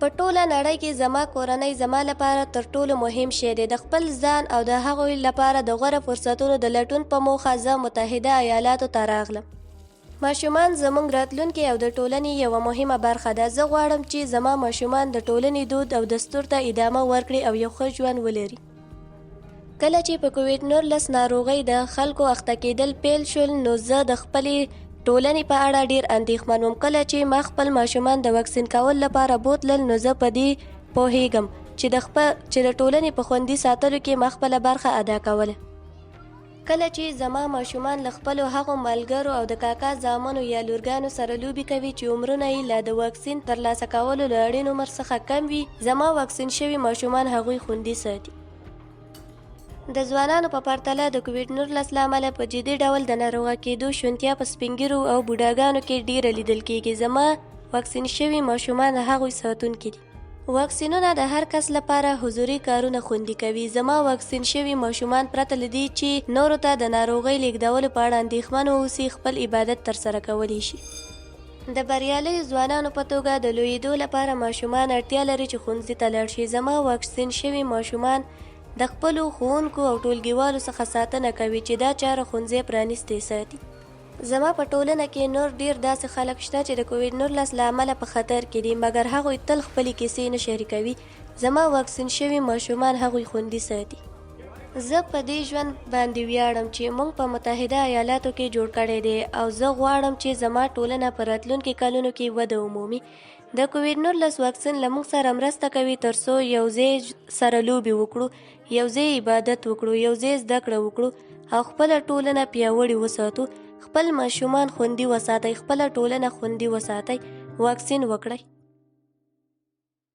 په ټوله نړۍ کې زما کورنۍ زما لپاره تر ټولو مهم شی دی. د خپل ځان او د هغوی لپاره د غوره فرصتونو د لټون په موخه زه متحده ایالاتو ته راغلم. ماشومان زموږ راتلونکي او د ټولنې یوه مهمه برخه ده. زه غواړم چې زما ماشومان د ټولنې دود او دستور ته ادامه ورکړي او یو ښه ژوند ولري. کله چې په کووډ 19 ناروغۍ د خلکو اخته کېدل پیل شول نو زه د خپلې ټولنې په اړه ډیر اندېښمن وم. کله چې ما خپل ماشومان د واکسین کول لپاره بوتلل نو زه په دې پوهیږم چې د خپل چې د ټولنې په خوندي ساتلو کې ما خپله برخه ادا کوله. کله چې زما ماشومان له خپلو هغو ملګرو او د کاکا زامنو یا لورګانو سره لوبي کوي چې عمرونه یې له د واکسین ترلاسه کولو له اړین عمر څخه کم وي زما واکسین شوي ماشومان هغوی خوندي ساتي د ځوانانو په پرتله د کووډ 19 لامل په جدي ډول د ناروغه کېدو شونتیا په سپینګیرو او بوډاګانو کې ډیره لیدل کېږي. زما واکسین شوي ماشومان هغوی ساتونکي دي. واکسینونه د هر کس لپاره حضوري کارونه خوندي کوي. زما واکسین شوي ماشومان پرته لدی چې نورو ته د ناروغۍ لیږدولو په اړه اندېښمن اوسي خپل عبادت ترسره کولی شي. د بریالیو ځوانانو په توګه د لویدو لپاره ماشومان اړتیا لري چې ښوونځي ته لاړ شي. زما واکسین شوي ماشومان د خپلو ښوونکو او ټولګیوالو څخه ساتنه کوي چې دا چاره ښوونځی پرانیستی ساتي. زما په ټولنه کې نور ډیر داسې خلک شته چې د کووډ 19 له امله په خطر کې دي مګر هغوی تل خپلې کیسې نه شریکوي. زما واکسین شوي ماشومان هغوی خوندي ساتي زه په دې ژوند باندې ویاړم چې موږ په متحده ایالاتو کې جوړ کړی دی او زه غواړم چې زما ټولنه په راتلونکي کلونو کې وده ومومي. د کووډ 19 واکسین لموږ سره مرسته کوي ترڅو یو ځای سره لوبي وکړو یو ځای عبادت وکړو یو ځای زده کړه وکړو او خپل ټولنه پیاوړې وساتو. خپل ماشومان خوندي وساتئ خپل ټولنه خوندي وساتئ. واکسین وکړئ